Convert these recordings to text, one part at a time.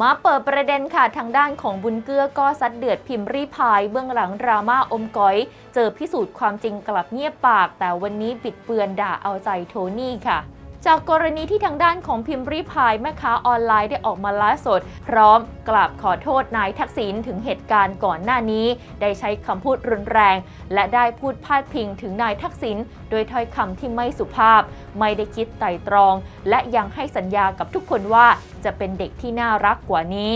มาเปิดประเด็นค่ะทางด้านของบุญเกื้อก็ซัดเดือดพิมพ์รีพายเบื้องหลังดราม่าอมก้อย เจอพิสูจน์ความจริงกลับเงียบปาก แต่วันนี้ปิดเปือนด่าเอาใจโทนี่ค่ะ จากกรณีที่ทางด้านของพิมพ์รีพายแม่ค้าออนไลน์ได้ออกมาไลฟ์สด พร้อมกราบขอโทษนายทักษิณถึงเหตุการณ์ก่อนหน้านี้ ได้ใช้คำพูดรุนแรง และได้พูดพาดพิงถึงนายทักษิณโดยถ้อยคำที่ไม่สุภาพ ไม่ได้คิดไตร่ตรอง และยังให้สัญญากับทุกคนว่าจะเป็นเด็กที่น่ารักกว่านี้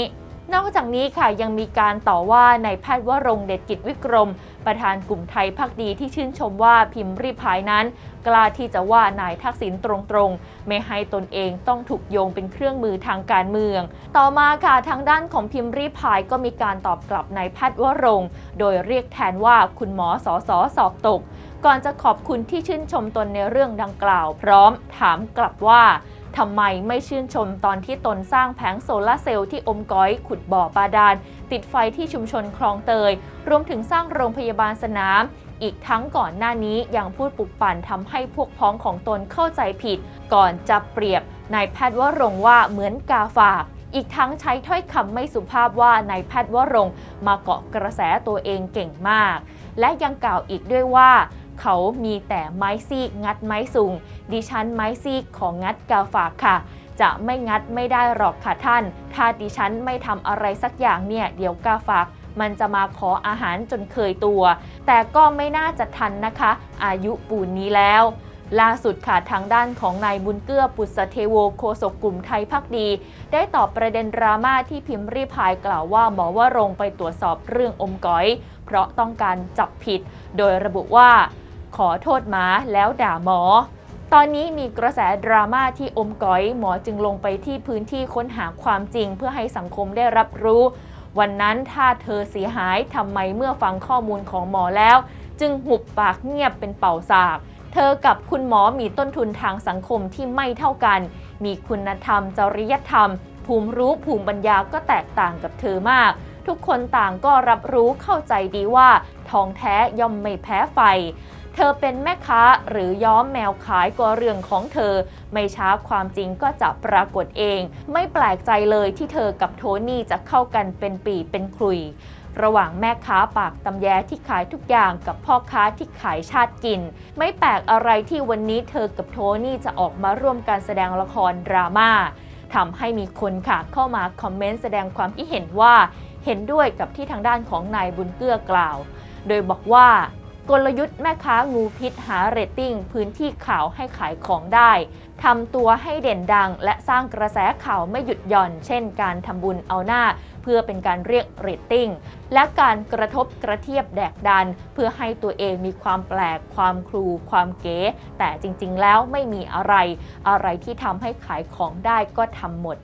นอกจากนี้ค่ะยังมีการต่อว่านายแพทย์วรงเดชกิจวิกรม ประธานกลุ่มไทยพักดีที่ชื่นชมว่าพิมพ์รีพายนั้น กล้าที่จะว่านายทักษิณตรงๆ ไม่ให้ตนเองต้องถูกโยงเป็นเครื่องมือทางการเมือง ต่อมาค่ะทางด้านของพิมพ์รีพายก็มีการตอบกลับนายแพทย์วรงโดยเรียกแทนว่าคุณหมอสอสอสอบตก ก่อนจะขอบคุณที่ชื่นชมตนในเรื่องดังกล่าว พร้อมถามกลับว่า ทำไมไม่ชื่นชมตอนที่ตนสร้างแผงโซลาร์เซลล์ที่อมก้อยขุดบ่อบาดาลติดไฟที่ชุมชนคลองเตย รวมถึงสร้างโรงพยาบาลสนาม อีกทั้งก่อนหน้านี้ยังพูดปลุกปั่นทำให้พวกพ้องของตนเข้าใจผิด ก่อนจะเปรียบนายแพทย์วรงว่าเหมือนกาฝากอีกทั้งใช้ถ้อยคำไม่สุภาพว่านายแพทย์วรงมาเกาะกระแสตัวเองเก่งมาก และยังกล่าวอีกด้วยว่า เขามีแต่ไม้ซีกงัดไม้สูง ดิฉันไม้ซีกของงัดกาฝากค่ะ จะไม่งัดไม่ได้หรอกค่ะท่าน ถ้าดิฉันไม่ทำอะไรสักอย่างเนี่ยเดี๋ยวกาฝากมันจะมาขออาหารจนเคยตัว แต่ก็ไม่น่าจะทันนะคะ อายุปูนนี้แล้ว ล่าสุดค่ะทางด้านของนายบุญเกื้อปุษเทโวโคศกกลุ่มไทยพักดี ได้ตอบประเด็นดราม่าที่พิมพ์รีพายกล่าวว่าหมอว่ารงไปตรวจสอบเรื่องอมก๋อย เพราะต้องการจับผิด โดยระบุว่า ขอโทษหมาแล้วด่าหมอ ตอนนี้มีกระแสดราม่าที่อมก๋อยหมอจึงลงไปที่พื้นที่ค้นหาความจริง เพื่อให้สังคมได้รับรู้ วันนั้นถ้าเธอเสียหายทำไมเมื่อฟังข้อมูลของหมอแล้ว จึงหุบปากเงียบเป็นเป่าสากเธอกับคุณหมอมีต้นทุนทางสังคมที่ไม่เท่ากัน มีคุณธรรม จริยธรรม ภูมิรู้ภูมิปัญญาก็แตกต่างกับเธอมาก ทุกคนต่างก็รับรู้เข้าใจดีว่า ทองแท้ย่อมไม่แพ้ไฟ เธอเป็นแม่ค้าหรือย้อมแมวขายก็เรื่องของเธอ ไม่ช้าความจริงก็จะปรากฏเอง ไม่แปลกใจเลยที่เธอกับโทนี่จะเข้ากันเป็นปีเป็นคลุยระหว่างแม่ค้าปากตำแยที่ขายทุกอย่างกับพ่อค้าที่ขายชาติกิน ไม่แปลกอะไรที่วันนี้เธอกับโทนี่จะออกมาร่วมการแสดงละครดราม่าทำให้มีคนค่ะเข้ามาคอมเมนต์แสดงความคิดเห็นว่า เห็นด้วยกับที่ทางด้านของนายบุญเกื้อกล่าว โดยบอกว่า กลยุทธ์แม่ค้างูพิษหาเรตติ้งพื้นที่ข่าวให้ขายของได้ทำตัวให้เด่นดัง และสร้างกระแสข่าวไม่หยุดหย่อน เช่นการทำบุญเอาหน้า เพื่อเป็นการเรียกเรตติ้ง และการกระทบกระเทียบแดกดัน เพื่อให้ตัวเองมีความแปลก ความครู ความเก๋ แต่จริงๆ แล้วไม่มีอะไร อะไรที่ทำให้ขายของได้ก็ทำหมด